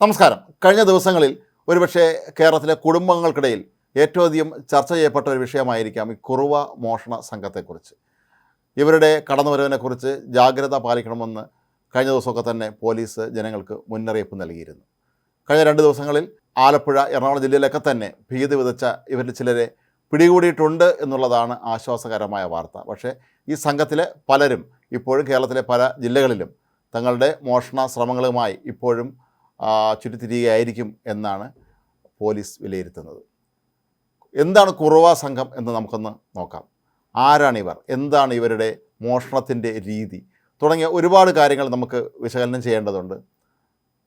നമസ്കാരം. കഴിഞ്ഞ ദിവസങ്ങളിൽ ഒരുപക്ഷെ കേരളത്തിലെ കുടുംബങ്ങൾക്കിടയിൽ ഏറ്റവും അധികം ചർച്ച ചെയ്യപ്പെട്ട ഒരു വിഷയമായിരിക്കാം ഈ കുറുവ മോഷണ സംഘത്തെക്കുറിച്ച്. ഇവരുടെ കടന്നുവരവിനെക്കുറിച്ച് ജാഗ്രത പാലിക്കണമെന്ന് കഴിഞ്ഞ ദിവസമൊക്കെ തന്നെ പോലീസ് ജനങ്ങൾക്ക് മുന്നറിയിപ്പ് നൽകിയിരുന്നു. കഴിഞ്ഞ രണ്ട് ദിവസങ്ങളിൽ ആലപ്പുഴ എറണാകുളം ജില്ലയിലൊക്കെ തന്നെ ഭീതി വിതച്ച ഇവരിൽ ചിലരെ പിടികൂടിയിട്ടുണ്ട് എന്നുള്ളതാണ് ആശ്വാസകരമായ വാർത്ത. പക്ഷേ ഈ സംഘത്തിലെ പലരും ഇപ്പോഴും കേരളത്തിലെ പല ജില്ലകളിലും തങ്ങളുടെ മോഷണ ശ്രമങ്ങളുമായി ഇപ്പോഴും ആ, ചുറ്റിത്തിരിയുകയായിരിക്കും എന്നാണ് പോലീസ് വിലയിരുത്തുന്നത്. എന്താണ് കുറവ സംഘം എന്ന് നമുക്കൊന്ന് നോക്കാം. ആരാണിവർ എന്താണ് ഇവരുടെ മോഷണത്തിന്റെ രീതി? തുടങ്ങിയ ഒരുപാട് കാര്യങ്ങൾ നമുക്ക് വിശകലനം ചെയ്യേണ്ടതുണ്ട്.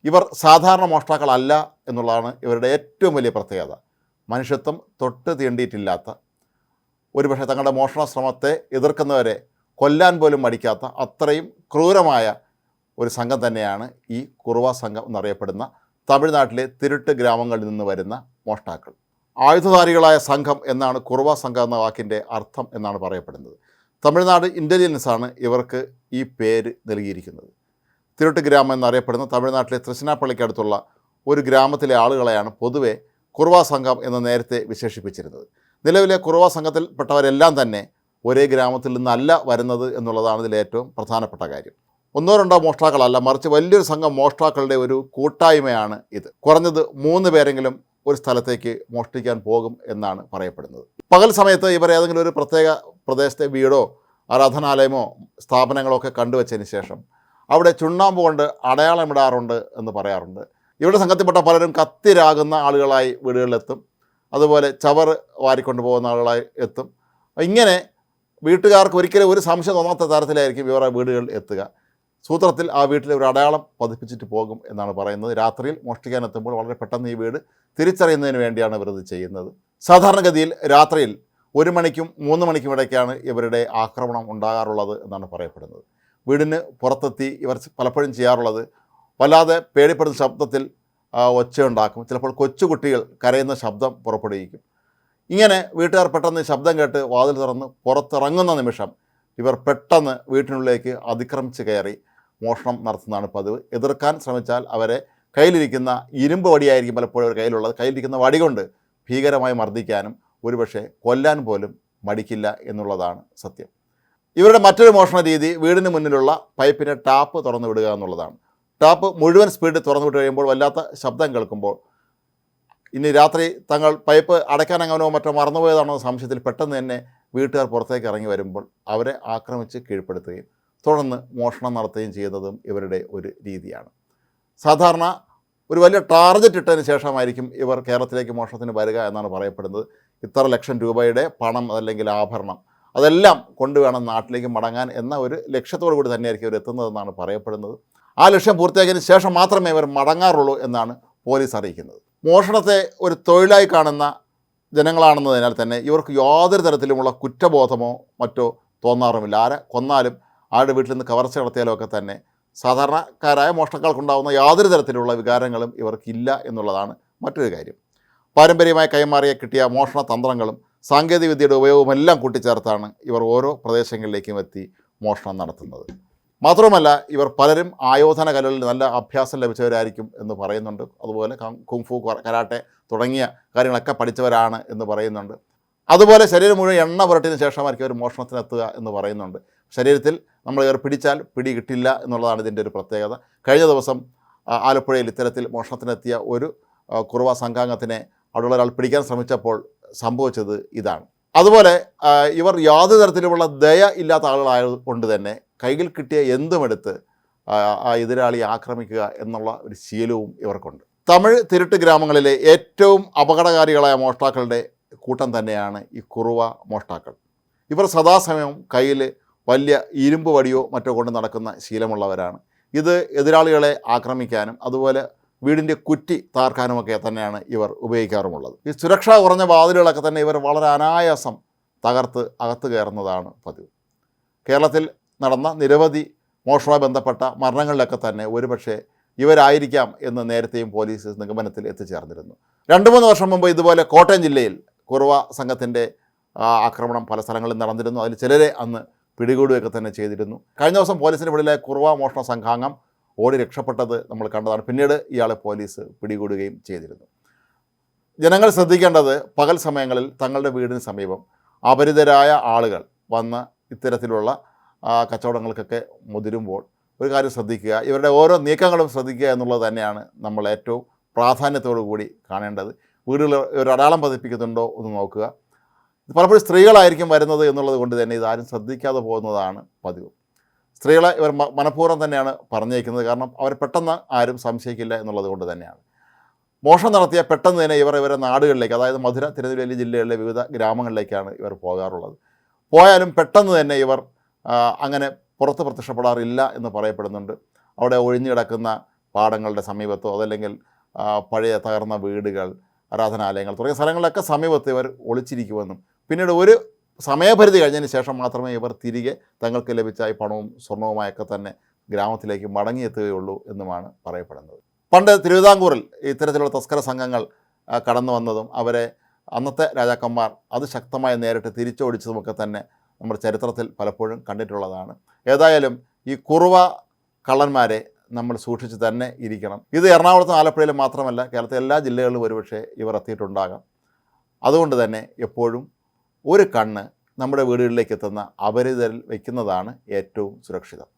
ഇവർ സാധാരണ മോഷ്ടാക്കളല്ല എന്നുള്ളതാണ് ഇവരുടെ ഏറ്റവും വലിയ പ്രത്യേകത. മനുഷ്യത്വം തൊട്ട് തീണ്ടിയിട്ടില്ലാത്ത ഒരുപക്ഷെ തങ്ങളുടെ മോഷണ ശ്രമത്തെ എതിർക്കുന്നവരെ കൊല്ലാൻ പോലും മടിക്കാത്ത അത്രയും ക്രൂരമായ ഒരു സംഘം തന്നെയാണ് ഈ കുറുവ സംഘം എന്നറിയപ്പെടുന്ന തമിഴ്നാട്ടിലെ തിരുട്ട് ഗ്രാമങ്ങളിൽ നിന്ന് വരുന്ന മോഷ്ടാക്കൾ. ആയുധധാരികളായ സംഘം എന്നാണ് കുറുവ സംഘം എന്ന വാക്കിന്റെ അർത്ഥം എന്നാണ് പറയപ്പെടുന്നത്. തമിഴ്നാട് ഇന്റലിജൻസാണ് ഇവർക്ക് ഈ പേര് നൽകിയിരിക്കുന്നത്. തിരുട്ട് ഗ്രാമം എന്നറിയപ്പെടുന്ന തമിഴ്നാട്ടിലെ തൃശ്ശിനാപ്പള്ളിക്കടുത്തുള്ള ഒരു ഗ്രാമത്തിലെ ആളുകളെയാണ് പൊതുവെ കുറുവ സംഘം എന്ന് നേരത്തെ വിശേഷിപ്പിച്ചിരുന്നത്. നിലവിലെ കുറുവ സംഘത്തിൽപ്പെട്ടവരെല്ലാം തന്നെ ഒരേ ഗ്രാമത്തിൽ നിന്നല്ല വരുന്നത് എന്നുള്ളതാണ് ഇതിലേറ്റവും പ്രധാനപ്പെട്ട കാര്യം. ഒന്നോ രണ്ടോ മോഷ്ടാക്കളല്ല മറിച്ച് വലിയൊരു സംഘം മോഷ്ടാക്കളുടെ ഒരു കൂട്ടായ്മയാണ് ഇത്. കുറഞ്ഞത് മൂന്ന് പേരെങ്കിലും ഒരു സ്ഥലത്തേക്ക് മോഷ്ടിക്കാൻ പോകും എന്നാണ് പറയപ്പെടുന്നത്. പകൽ സമയത്ത് ഇവർ ഏതെങ്കിലും ഒരു പ്രത്യേക പ്രദേശത്തെ വീടോ ആരാധനാലയമോ സ്ഥാപനങ്ങളോ ഒക്കെ കണ്ടുവച്ചതിന് ശേഷം അവിടെ ചുണ്ണാമ്പ് കൊണ്ട് അടയാളമിടാറുണ്ട് എന്ന് പറയാറുണ്ട്. ഇവിടെ സംഘത്തിൽപ്പെട്ട പലരും കത്തിരാകുന്ന ആളുകളായി വീടുകളിലെത്തും. അതുപോലെ ചവർ വാരിക്കൊണ്ട് പോകുന്ന ആളുകളായി എത്തും. ഇങ്ങനെ വീട്ടുകാർക്ക് ഒരിക്കലും ഒരു സംശയം തോന്നാത്ത തരത്തിലായിരിക്കും ഇവരുടെ വീടുകളിൽ എത്തുക. സൂത്രത്തിൽ ആ വീട്ടിൽ ഒരു അടയാളം പതിപ്പിച്ചിട്ട് പോകും എന്നാണ് പറയുന്നത്. രാത്രിയിൽ മോഷ്ടിക്കാനെത്തുമ്പോൾ വളരെ പെട്ടെന്ന് ഈ വീട് തിരിച്ചറിയുന്നതിന് വേണ്ടിയാണ് ഇവർ ഇത് ചെയ്യുന്നത്. സാധാരണഗതിയിൽ രാത്രിയിൽ ഒരു മണിക്കും മൂന്ന് മണിക്കും ഇടയ്ക്കാണ് ഇവരുടെ ആക്രമണം ഉണ്ടാകാറുള്ളത് എന്നാണ് പറയപ്പെടുന്നത്. വീടിന് പുറത്തെത്തി ഇവർ പലപ്പോഴും ചെയ്യാറുള്ളത് വല്ലാതെ പേടിപ്പെടുന്ന ശബ്ദത്തിൽ ഒച്ചയുണ്ടാക്കും ചിലപ്പോൾ കൊച്ചുകുട്ടികൾ കരയുന്ന ശബ്ദം പുറപ്പെടുവിക്കും. ഇങ്ങനെ വീട്ടുകാർ പെട്ടെന്ന് ശബ്ദം കേട്ട് വാതിൽ തുറന്ന് പുറത്തിറങ്ങുന്ന നിമിഷം ഇവർ പെട്ടെന്ന് വീട്ടിനുള്ളിലേക്ക് അതിക്രമിച്ച് കയറി മോഷണം നടത്തുന്നതാണ് പതിവ്. എതിർക്കാൻ ശ്രമിച്ചാൽ അവരെ കയ്യിലിരിക്കുന്ന ഇരുമ്പ് വടിയായിരിക്കും പലപ്പോഴും അവർ കയ്യിലുള്ളത്. കയ്യിലിരിക്കുന്ന വടി കൊണ്ട് ഭീകരമായി മർദ്ദിക്കാനും ഒരുപക്ഷെ കൊല്ലാൻ പോലും മടിക്കില്ല എന്നുള്ളതാണ് സത്യം. ഇവരുടെ മറ്റൊരു മോഷണ രീതി വീടിന് മുന്നിലുള്ള പൈപ്പിന്റെ ടാപ്പ് തുറന്നു വിടുക എന്നുള്ളതാണ്. ടാപ്പ് മുഴുവൻ സ്പീഡിൽ തുറന്നു വിട്ട് കഴിയുമ്പോൾ വല്ലാത്ത ശബ്ദം കേൾക്കുമ്പോൾ ഇനി രാത്രി തങ്ങൾ പൈപ്പ് അടയ്ക്കാൻ അങ്ങനോ മറ്റോ മറന്നുപോയതാണോ സംശയത്തിൽ പെട്ടെന്ന് തന്നെ വീട്ടുകാർ പുറത്തേക്ക് ഇറങ്ങി വരുമ്പോൾ അവരെ ആക്രമിച്ച് കീഴ്പ്പെടുത്തുകയും തുടർന്ന് മോഷണം നടത്തുകയും ചെയ്യുന്നതും ഇവരുടെ ഒരു രീതിയാണ്. സാധാരണ ഒരു വലിയ ടാർഗറ്റ് ഇട്ടതിന് ശേഷമായിരിക്കും ഇവർ കേരളത്തിലേക്ക് മോഷണത്തിന് വരിക എന്നാണ് പറയപ്പെടുന്നത്. ഇത്ര ലക്ഷം രൂപയുടെ പണം അതല്ലെങ്കിൽ ആഭരണം അതെല്ലാം കൊണ്ടുവേണം നാട്ടിലേക്ക് മടങ്ങാൻ എന്ന ഒരു ലക്ഷ്യത്തോടു കൂടി തന്നെയായിരിക്കും ഇവർ എത്തുന്നതെന്നാണ് പറയപ്പെടുന്നത്. ആ ലക്ഷ്യം പൂർത്തിയാക്കിയതിന് ശേഷം മാത്രമേ ഇവർ മടങ്ങാറുള്ളൂ എന്നാണ് പോലീസ് അറിയിക്കുന്നത്. മോഷണത്തെ ഒരു തൊഴിലായി കാണുന്ന ജനങ്ങളാണെന്നതിനാൽ തന്നെ ഇവർക്ക് യാതൊരു തരത്തിലുമുള്ള കുറ്റബോധമോ മറ്റോ തോന്നാറുമില്ല. ആരെ കൊന്നാലും ആരുടെ വീട്ടിൽ നിന്ന് കവർച്ച നടത്തിയാലും ഒക്കെ തന്നെ സാധാരണക്കാരായ മോഷണക്കാർക്കുണ്ടാകുന്ന യാതൊരു തരത്തിലുള്ള വികാരങ്ങളും ഇവർക്കില്ല എന്നുള്ളതാണ് മറ്റൊരു കാര്യം. പാരമ്പര്യമായി കൈമാറിയ കിട്ടിയ മോഷണ തന്ത്രങ്ങളും സാങ്കേതികവിദ്യയുടെ ഉപയോഗമെല്ലാം കൂട്ടിച്ചേർത്താണ് ഇവർ ഓരോ പ്രദേശങ്ങളിലേക്കും എത്തി മോഷണം നടത്തുന്നത്. മാത്രമല്ല ഇവർ പലരും ആയോധന കലകളിൽ നല്ല അഭ്യാസം ലഭിച്ചവരായിരിക്കും എന്ന് പറയുന്നുണ്ട്. അതുപോലെ കുംഫു കരാട്ടെ തുടങ്ങിയ കാര്യങ്ങളൊക്കെ പഠിച്ചവരാണ് എന്ന് പറയുന്നുണ്ട്. അതുപോലെ ശരീരം മുഴുവൻ എണ്ണ പുരട്ടിയതിന് ശേഷമായിരിക്കും അവർ മോഷണത്തിനെത്തുക എന്ന് പറയുന്നുണ്ട്. ശരീരത്തിൽ നമ്മൾ കയറി പിടിച്ചാൽ പിടി കിട്ടില്ല എന്നുള്ളതാണ് ഇതിന്റെ ഒരു പ്രത്യേകത. കഴിഞ്ഞ ദിവസം ആലപ്പുഴയിൽ ഇത്തരത്തിൽ മോഷണത്തിനെത്തിയ ഒരു കുറുവ സംഘാംഗത്തിനെ അവിടെയുള്ള ഒരാൾ പിടിക്കാൻ ശ്രമിച്ചപ്പോൾ സംഭവിച്ചത് ഇതാണ്. അതുപോലെ ഇവർ യാതൊരു തരത്തിലുമുള്ള ദയ ഇല്ലാത്ത ആളുകളായതുകൊണ്ട് തന്നെ കയ്യിൽ കിട്ടിയ എന്തുമെടുത്ത് ആ എതിരാളിയെ ആക്രമിക്കുക എന്നുള്ള ഒരു ശീലവും ഇവർക്കുണ്ട്. തമിഴ് തിരുട്ട് ഗ്രാമങ്ങളിലെ ഏറ്റവും അപകടകാരികളായ മോഷ്ടാക്കളുടെ കൂട്ടം തന്നെയാണ് ഈ കുറുവ മോഷ്ടാക്കൾ. ഇവർ സദാസമയം കയ്യിൽ വലിയ ഇരുമ്പ് വടിയോ മറ്റോ കൊണ്ട് നടക്കുന്ന ശീലമുള്ളവരാണ്. ഇത് എതിരാളികളെ ആക്രമിക്കാനും അതുപോലെ വീടിന്റെ കുറ്റി താർക്കാനുമൊക്കെ തന്നെയാണ് ഇവർ ഉപയോഗിക്കാറുമുള്ളത്. ഈ സുരക്ഷ കുറഞ്ഞ വാതിലുകളൊക്കെ തന്നെ ഇവർ വളരെ അനായാസം തകർത്ത് അകത്ത് കയറുന്നതാണ് പതിവ്. കേരളത്തിൽ നടന്ന നിരവധി മോഷണവുമായി ബന്ധപ്പെട്ട മരണങ്ങളിലൊക്കെ തന്നെ ഒരുപക്ഷെ ഇവരായിരിക്കാം എന്ന് നേരത്തെയും പോലീസ് നിഗമനത്തിൽ എത്തിച്ചേർന്നിരുന്നു. രണ്ട് മൂന്ന് വർഷം മുമ്പ് ഇതുപോലെ കോട്ടയം ജില്ലയിൽ കുറുവ സംഘത്തിന്റെ ആക്രമണം പല സ്ഥലങ്ങളിൽ നടന്നിരുന്നു. അതിൽ ചിലരെ അന്ന് പിടികൂടുകയൊക്കെ തന്നെ ചെയ്തിരുന്നു. കഴിഞ്ഞ ദിവസം പോലീസിന്റെ പിടിയിലെ കുറുവ മോഷണ സംഘാംഗം ഓടി രക്ഷപ്പെട്ടത് നമ്മൾ കണ്ടതാണ്. പിന്നീട് ഇയാളെ പോലീസ് പിടികൂടുകയും ചെയ്തിരുന്നു. ജനങ്ങൾ ശ്രദ്ധിക്കേണ്ടത് പകൽ സമയങ്ങളിൽ തങ്ങളുടെ വീടിന് സമീപം അപരിതരായ ആളുകൾ വന്ന് ഇത്തരത്തിലുള്ള കച്ചവടങ്ങൾക്കൊക്കെ മുതിരുമ്പോൾ ഒരു കാര്യം ശ്രദ്ധിക്കുക. ഇവരുടെ ഓരോ നീക്കങ്ങളും ശ്രദ്ധിക്കുക എന്നുള്ളത് തന്നെയാണ് നമ്മൾ ഏറ്റവും പ്രാധാന്യത്തോടു കൂടി കാണേണ്ടത്. വീടുകളിൽ ഒരു അടയാളം പതിപ്പിക്കുന്നുണ്ടോ എന്ന് നോക്കുക. പലപ്പോഴും സ്ത്രീകളായിരിക്കും വരുന്നത് എന്നുള്ളത് കൊണ്ട് തന്നെ ഇതാരും ശ്രദ്ധിക്കാതെ പോകുന്നതാണ് പതിവ്. സ്ത്രീകളെ ഇവർ മനഃപൂർവം തന്നെയാണ് പറഞ്ഞേക്കുന്നത്. കാരണം അവർ പെട്ടെന്ന് ആരും സംശയിക്കില്ല എന്നുള്ളത് കൊണ്ട് തന്നെയാണ്. മോഷണം നടത്തിയ പെട്ടെന്ന് തന്നെ ഇവർ ഇവരെ നാടുകളിലേക്ക് അതായത് മധുര തിരുനെല്ലി ജില്ലകളിലെ വിവിധ ഗ്രാമങ്ങളിലേക്കാണ് ഇവർ പോകാറുള്ളത്. പോയാലും പെട്ടെന്ന് തന്നെ ഇവർ അങ്ങനെ പുറത്ത് പ്രത്യക്ഷപ്പെടാറില്ല എന്ന് പറയപ്പെടുന്നുണ്ട്. അവിടെ ഒഴിഞ്ഞു കിടക്കുന്ന പാടങ്ങളുടെ സമീപത്തോ അതല്ലെങ്കിൽ പഴയ തകർന്ന വീടുകൾ ആരാധനാലയങ്ങൾ തുടങ്ങിയ സ്ഥലങ്ങളിലൊക്കെ സമീപത്ത് ഇവർ ഒളിച്ചിരിക്കുമെന്നും പിന്നീട് ഒരു സമയപരിധി കഴിഞ്ഞതിന് ശേഷം മാത്രമേ ഇവർ തിരികെ തങ്ങൾക്ക് ലഭിച്ച ഈ പണവും സ്വർണവുമായൊക്കെ തന്നെ ഗ്രാമത്തിലേക്ക് മടങ്ങിയെത്തുകയുള്ളൂ എന്നുമാണ് പറയപ്പെടുന്നത്. പണ്ട് തിരുവിതാംകൂറിൽ ഇത്തരത്തിലുള്ള തസ്കര സംഘങ്ങൾ കടന്നു വന്നതും അവരെ അന്നത്തെ രാജാക്കന്മാർ അത് ശക്തമായി നേരിട്ട് തിരിച്ചോടിച്ചതുമൊക്കെ തന്നെ നമ്മുടെ ചരിത്രത്തിൽ പലപ്പോഴും കണ്ടിട്ടുള്ളതാണ്. ഏതായാലും ഈ കുറുവ കള്ളന്മാരെ നമ്മൾ സൂക്ഷിച്ച് തന്നെ ഇരിക്കണം. ഇത് എറണാകുളത്തും ആലപ്പുഴയിലും മാത്രമല്ല കേരളത്തിലെ എല്ലാ ജില്ലകളിലും ഒരുപക്ഷെ ഇവർ എത്തിയിട്ടുണ്ടാകാം. അതുകൊണ്ട് തന്നെ എപ്പോഴും ഒരു കണ്ണ് നമ്മുടെ വീടുകളിലേക്ക് എത്തുന്ന അപരിതരിൽ വയ്ക്കുന്നതാണ് ഏറ്റവും സുരക്ഷിതം.